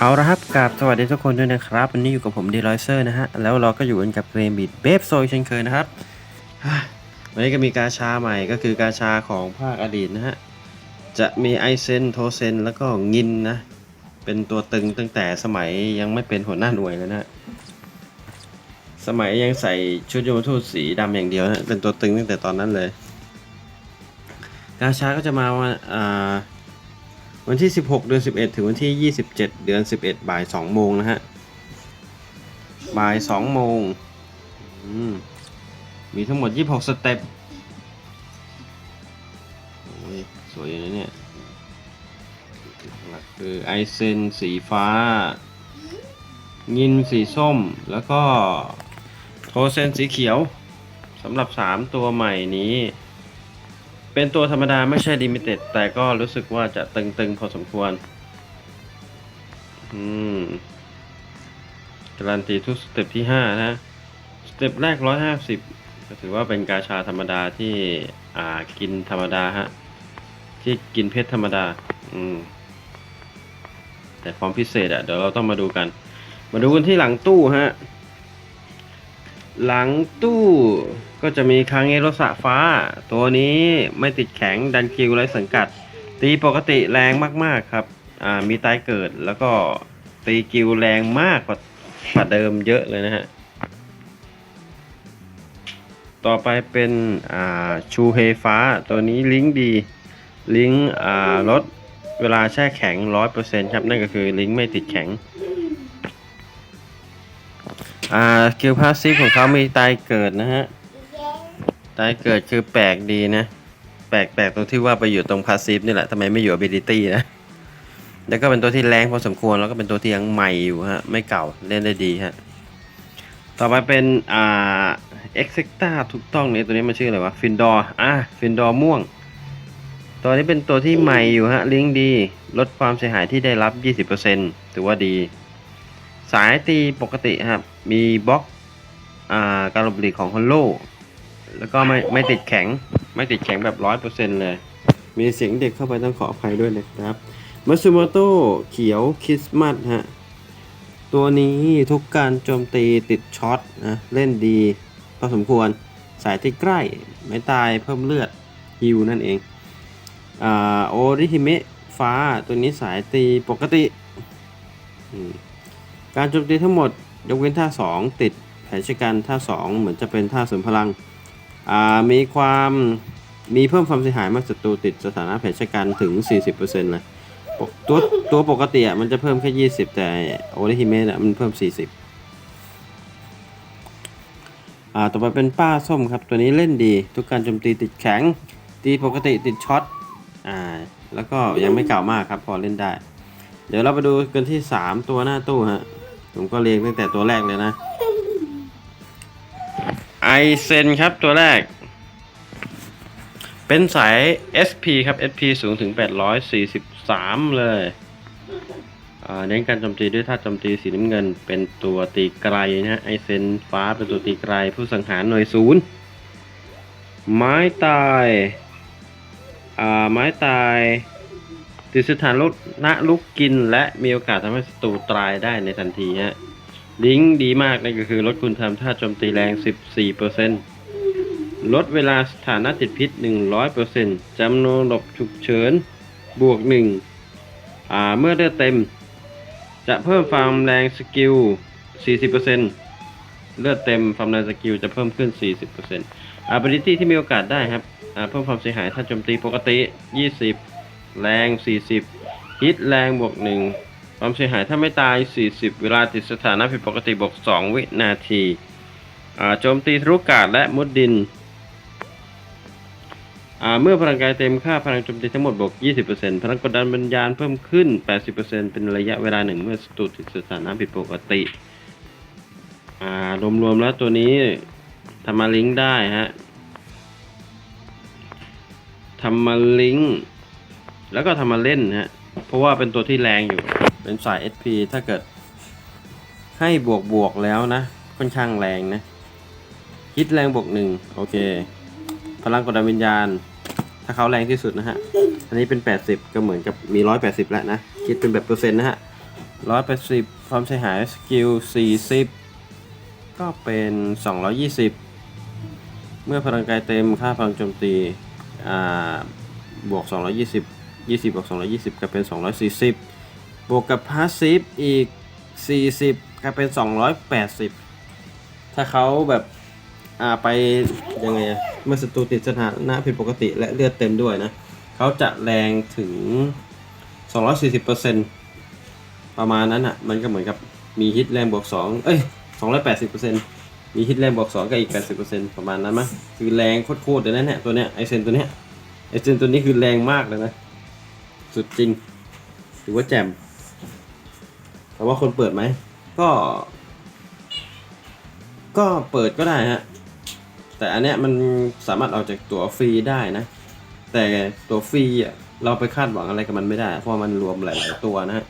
เอาละครับกับสวัสดีทุกคนด้วยนะครับ วันนี้อยู่กับผมดีลอยเซอร์นะฮะ แล้วเราก็อยู่กันกับเกมบีดเบฟโซยเช่นเคยนะครับ วันนี้ก็มีกาชาใหม่ก็คือกาชาของภาคอดีตนะฮะ จะมีไอเซนโทเซนแล้วก็งินนะ เป็นตัวตึงตั้งแต่สมัยยังไม่เป็นหัวหน้าหน่วยเลยนะสมัยยังใส่ชุดโยมทูตสีดำอย่างเดียวนะเป็นตัวตึงตั้งแต่ตอนนั้นเลย กาชาก็จะมาวันอ่า วันที่ 16 เดือน 11 ถึงวันที่ 27 เดือน 11 บ่าย 2 โมงนะฮะ บ่าย 2 โมงมมีทั้งหมด 26 สเต็ป โอ้ย สวยอยู่นะเนี่ยหลักคือไอเซนสีฟ้างินสีส้ม แล้วก็โทเซนสีเขียวสำหรับ 3 ตัวใหม่นี้ เป็นตัวธรรมดาไม่ใช่ลิมิเต็ดแต่ก็รู้สึกว่าจะตึงๆพอสมควร อืม การันตีทุกสเต็ปที่5นะ สเต็ปแรก150ก็ถือว่าเป็นกาชาธรรมดาที่อ่ากินธรรมดาฮะ ที่กินเพชรธรรมดา อืม แต่ความพิเศษอะเดี๋ยวเราต้องมาดูกัน มาดูกันที่หลังตู้ฮะ หลังตู้ก็จะมีคางเอโรสะฟ้า ตัวนี้ไม่ติดแข็งดันคิวไร้สังกัด ตีปกติแรงมากๆครับอ่ามีตายเกิดแล้วก็ตีกิวแรงมากกว่ากว่าเดิมเยอะเลยนะฮะ ต่อไปเป็นอ่าชูเฮฟ้า ตัวนี้ลิงก์ดี ลิงก์อ่าลดเวลาแช่แข็ง 100%ครับ นั่นก็คือลิงก์ไม่ติดแข็ง อ่าสกิลพาสซีฟของเขามีตายเกิดนะฮะ ตายเกิดคือแปลกดีนะ แปลกแปลกตรงที่ว่าไปอยู่ตรงพาสซีฟนี่แหละทำไมไม่อยู่ ability นะ แล้วก็เป็นตัวที่แรงพอสมควร แล้วก็เป็นตัวที่ยังใหม่อยู่ฮะ ไม่เก่าเล่นได้ดีฮะ ต่อไปเป็น อ่า e x e c t a ถูกต้องเนี่ยตัวนี้มันชื่ออะไรวะฟินดอร์อะฟินดอร์ม่วง ตัวนี้เป็นตัวที่ใหม่อยู่ฮะ ลิงก์ดี ลดความเสียหายที่ได้รับ 20%ถือว่าดี สายตีปกติครับ มีบล็อกอ่าการหลบหลีกของฮอลโลแล้วก็ไม่ไม่ติดแข็ง ไม่ติดแข็งแบบร้อยเปอร์เซ็นต์เลย มีเสียงเด็กเข้าไปต้องขออภัยด้วยนะครับมัตสึโมโตเขียวคริสต์มาสฮะ ตัวนี้ทุกการโจมตีติดช็อตนะ เล่นดีพอสมควรสายที่ใกล้ ไม่ตายเพิ่มเลือดฮิวนั่นเองอ่าโอริฮิเมะฟ้าตัวนี้สายตีปกติอืม การโจมตีทั้งหมดยกเว้นท่า 2 ติดแผนชะกันท่า 2 เหมือนจะเป็นท่าเสริมพลังมีความมีเพิ่มความเสียหายเมื่อศัตรูติดสถานะแผนชะกันถึง 40%เลยตัวตัวปกติอะมันจะเพิ่มแค่ 20 แต่โอริฮิเมะอะมันเพิ่ม 40อ่าต่อไปเป็นป้าส้มครับ ตัวนี้เล่นดี ทุกการโจมตีติดแข็ง ตีปกติติดช็อตอ่าแล้วก็ยังไม่เก่ามากครับพอเล่นได้ เดี๋ยวเราไปดูกันที่ 3 ตัวหน้าตู้ฮะ ผมก็เรียงตั้งแต่ตัวแรกเลยนะไอเซนครับตัวแรก เป็นสาย SP ครับ SP สูงถึง 843 เลยเน้นการโจมตีด้วยท่าโจมตีสีน้ำเงิน เป็นตัวตีไกลนะฮะไอเซนฟ้าเป็นตัวตีไกล ผู้สังหารหน่วยศูนย์ไม้ตายอ่าไม้ตาย ติดสถานลดณลุกกินและมีโอกาสทำให้ศัตรูตายได้ในทันทีฮะลิงก์ดีมากนั่นก็คือลดคุณทำท่าโจมตีแรง 14%ลดเวลาสถานะติดพิษ 100%จำนวนหลบฉุกเฉิน บวก 1 อ่า เมื่อเลือดเต็ม จะเพิ่มความแรงสกิล 40%เลือดเต็มความแรงสกิลจะเพิ่มขึ้น 40% ability ที่มีโอกาสได้ครับ อ่า เพิ่มความเสียหายถ้าโจมตีปกติ 20 แรง 40 ฮิตแรงบวก 1 ความเสียหายถ้าไม่ตาย 40 เวลาติดสถานะผิดปกติบวก 2 วินาทีโจมตีทะลุกาดและมุดดิน เมื่อพลังกายเต็มค่าพลังโจมตีทั้งหมดบวก 20%พลังกดดันบัญญาณเพิ่มขึ้น 80%เป็นระยะเวลาหนึ่งเมื่อศัตรูติดสถานะผิดปกติรวมๆแล้วตัวนี้ทำมาลิงก์ได้ฮะทำมาลิงก์ แล้วก็ทำมาเล่นฮะ เพราะว่าเป็นตัวที่แรงอยู่ เป็นสาย SP ถ้าเกิด ให้บวกบวกแล้วนะ ค่อนข้างแรงนะ ฮิตแรงบวกหนึ่งโอเค พลังกดดันวิญญาณ ถ้าเขาแรงที่สุดนะฮะ อันนี้เป็น 80 ก็เหมือนกับมี 180 แล้วนะ คิดเป็นแบบเปอร์เซ็นต์นะฮะร้อยแปดสิบความเสียหายสกิลสี่สิบก็เป็นสองร้อยี่สิบเมื่อพลังกายเต็มค่าพลังโจมตี อ่า บวก 220 20บวก220ก็เป็น 240 บวกกับพาสซีฟอีก 40ก็เป็น 280 ถ้าเขาแบบอ่าไปยังไงอะเมื่อศัตรูติดสถานะผิดปกติและเลือดเต็มด้วยนะเขาจะแรงถึง 240%ประมาณนั้นอะ มันก็เหมือนกับมีฮิตแรงบวก 2 เอ้ย 280%มีฮิตแรงบวก 2 ก็อีก 80%ประมาณนั้นมั้งคือแรงโคตรๆเลยนะเนี่ยตัวเนี้ยไอเซนตัวเนี้ยไอเซนตัวนี้คือแรงมากเลยนะ สุดจริงถือว่าแจ่มแต่ว่าคนเปิดไหม ก็ ก็เปิดก็ได้ฮะ แต่อันเนี้ยมันสามารถเอาจากตั๋วฟรีได้นะ แต่ตั๋วฟรีอะเราไปคาดหวังอะไรกับมันไม่ได้ เพราะมันรวมหลาย ๆ ตัวนะฮะ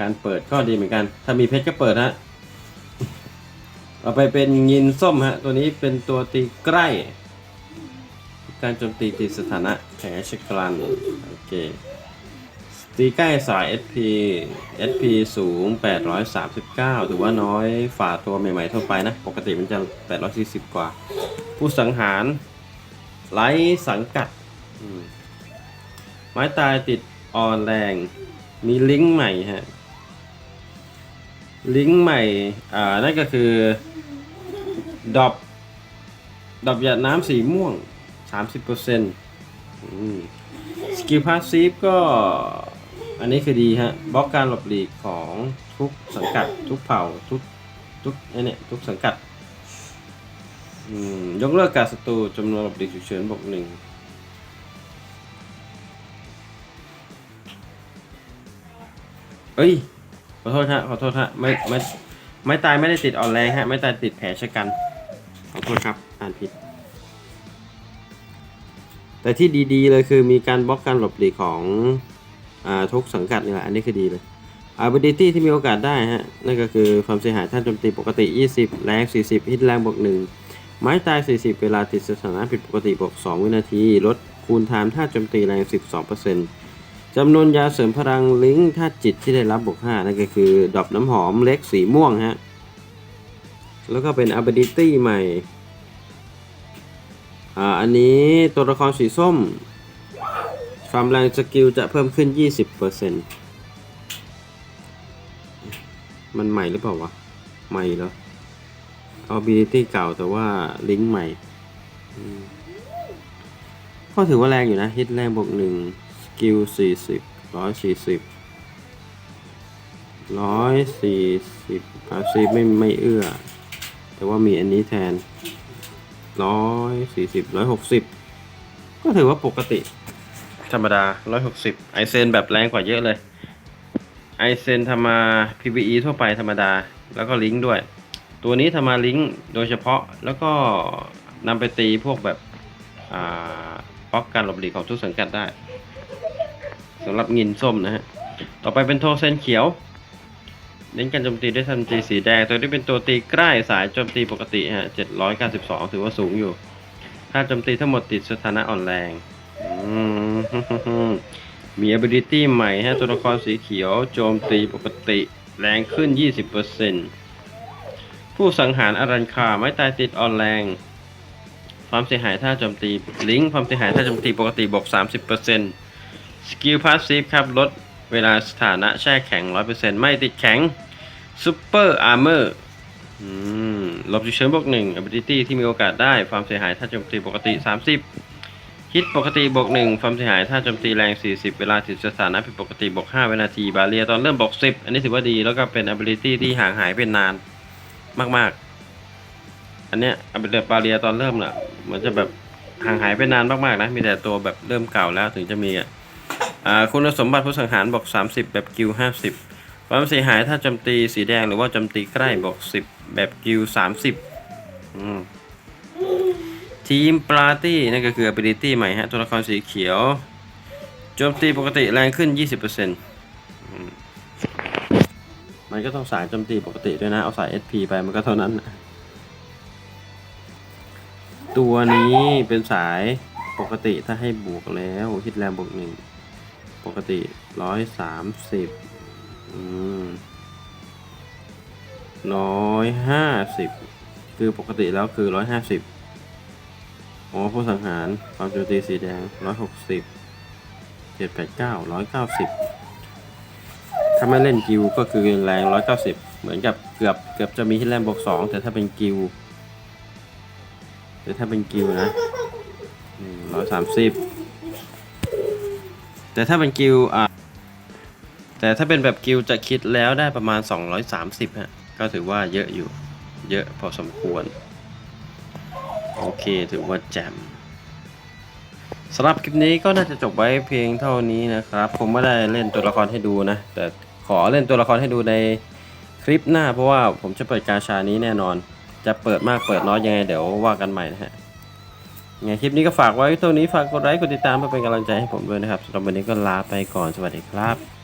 การเปิดก็ดีเหมือนกัน ถ้ามีเพชรก็เปิดฮะต่อไปเป็นยินส้มฮะ ตัวนี้เป็นตัวตีใกล้ การโจมตีติดสถานะแผลชกรันโอเค ตีใกล้สาย SP SP สูง 839 ถือว่าน้อยฝ่าตัวใหม่ๆทั่วไปนะ ปกติมันจะ 840 กว่า ผู้สังหารไร้สังกัด ไม้ตายติดอ่อนแรง มีลิงก์ใหม่ฮะ ลิงก์ใหม่ อ่า นั่นก็คือดอบดอบหยาดน้ำสีม่วง 30%อืมสกิลพาสซีฟก็ อันนี้คือดีฮะบล็อกการหลบหลีกของทุกสังกัด ทุกเผ่าทุกทุกไอเนี่ยทุกสังกัดยกเลิกการศัตรูจำนวนหลบหลีกฉุกเฉินบวกหนึ่งเอ้ยขอโทษฮะขอโทษฮะไม่ไม่ไม่ตายไม่ได้ติดอ่อนแรงฮะ ไม่ตายติดแผลชะกันขอโทษครับอ่านผิด แต่ที่ดีๆเลยคือมีการบล็อกการหลบหลีกของ อาทุกสังกัดนี่แหละอันนี้คือดีเลย ability ที่มีโอกาสได้ฮะนั่นก็คือความเสียหายท่านโจมตีปกติ 20 แรง 40 ฮิตแรงบวก1ไม้ตาย 40 เวลาติดสถานะผิดปกติบวก2 วินาที ลดคูณไทม์ท่าโจมตีแรง 12%จำนวนยาเสริมพลังลิงก์ท่าจิตที่ได้รับบวก 5 นั่นก็คือดอกน้ำหอมเล็กสีม่วงฮะแล้วก็เป็น ability ใหม่อ่าอันนี้ตัวละครสีส้ม ความแรงสกิลจะเพิ่มขึ้น 20%มันใหม่หรือเปล่าวะ ใหม่เหรอ ability เก่าแต่ว่าลิงก์ใหม่ก็ถือว่าแรงอยู่นะฮิตแรงบวกหนึ่งสกิล40 140 140พาซีไม่ไม่เอื้อ แต่ว่ามีอันนี้แทนร้อยสี่สิบร้อยหกสิบก็ถือว่าปกติ ธรรมดาร้อยหกสิบไอเซนแบบแรงกว่าเยอะเลย ไอเซนทำมา PVE ทั่วไปธรรมดา แล้วก็ลิงก์ด้วย ตัวนี้ทำมาลิงก์โดยเฉพาะ แล้วก็นำไปตีพวกแบบอ่าป๊อกการหลบหลีกของทุกสังกัดได้สำหรับงินส้มนะฮะ ต่อไปเป็นโทเซนเขียว เน้นการโจมตีด้วยทันจีสีแดง ตัวนี้เป็นตัวตีใกล้สายโจมตีปกติฮะ 792 ถือว่าสูงอยู่ ถ้าโจมตีทั้งหมดติดสถานะอ่อนแรง อืม มี ability ใหม่ฮะตัวละครสีเขียวโจมตีปกติแรงขึ้น 20%ผู้สังหารอรันคาไม่ตายติดอ่อนแรงความเสียหายถ้าโจมตีลิงก์ความเสียหายถ้าโจมตีปกติบวก30%สกิลพาสซีฟครับลดเวลาสถานะแช่แข็ง 100%ไม่ติดแข็งซูเปอร์อาร์เมอร์ลบจุเชิญบวก1 ability ที่มีโอกาสได้ความเสียหายถ้าโจมตีปกติ 30 ฮิตปกติบวก1ความเสียหายถ้าโจมตีแรง 40 เวลาติดสถานะผิดปกติบวก5วินาที บาเรียตอนเริ่มบวก10 อันนี้ถือว่าดีแล้วก็เป็น ability ที่ห่างหายเป็นนานมาก ๆ อันเนี้ย ability บาเรียตอนเริ่มน่ะเหมือนจะแบบห่างหายไปนานมากๆนะ มีแต่ตัวแบบเริ่มเก่าแล้วถึงจะมีอะคุณสมบัติผู้สังหารบอก 30 แบบกิว50 ความเสียหายถ้าโจมตีสีแดงหรือว่าโจมตีใกล้บอก 10 แบบกิว30 อืม ทีมปาร์ตี้นั่นก็คือ ability ใหม่ฮะ ตัวละครสีเขียวโจมตีปกติแรงขึ้น 20%อืมมันก็ต้องสายโจมตีปกติด้วยนะ เอาสาย SP ไปมันก็เท่านั้น ตัวนี้เป็นสายปกติถ้าให้บวกแล้วฮิตแรงบวกหนึ่งปกติร้อยสามสิบอืมร้อยห้าสิบคือปกติแล้วคือร้อยห้าสิบ อ๋อผู้สังหาร ความโจมตีสีแดงร้อยหกสิบเจ็ดแปดเก้าร้อยเก้าสิบถ้าไม่เล่นกิวก็คือแรงร้อยเก้าสิบเหมือนกับเกือบเกือบจะมีที่แรงบวกสองแต่ถ้าเป็นกิวแต่ถ้าเป็นกิวนะร้อยสามสิบแต่ถ้าเป็นกิวอะแต่ถ้าเป็นแบบกิลจะคิดแล้วได้ประมาณ 230ฮะก็ถือว่าเยอะอยู่ เยอะพอสมควร โอเคถือว่าแจ่มสำหรับคลิปนี้ก็น่าจะจบไว้เพียงเท่านี้นะครับ ผมไม่ได้เล่นตัวละครให้ดูนะ แต่ขอเล่นตัวละครให้ดูในคลิปหน้า เพราะว่าผมจะเปิดกาชานี้แน่นอน จะเปิดมากเปิดน้อยยังไงเดี๋ยวว่ากันใหม่นะฮะไงคลิปนี้ก็ฝากไว้เท่านี้ฝากกดไลค์กดติดตามเพื่อเป็นกำลังใจให้ผมด้วยนะครับสำหรับวันนี้ก็ลาไปก่อนสวัสดีครับ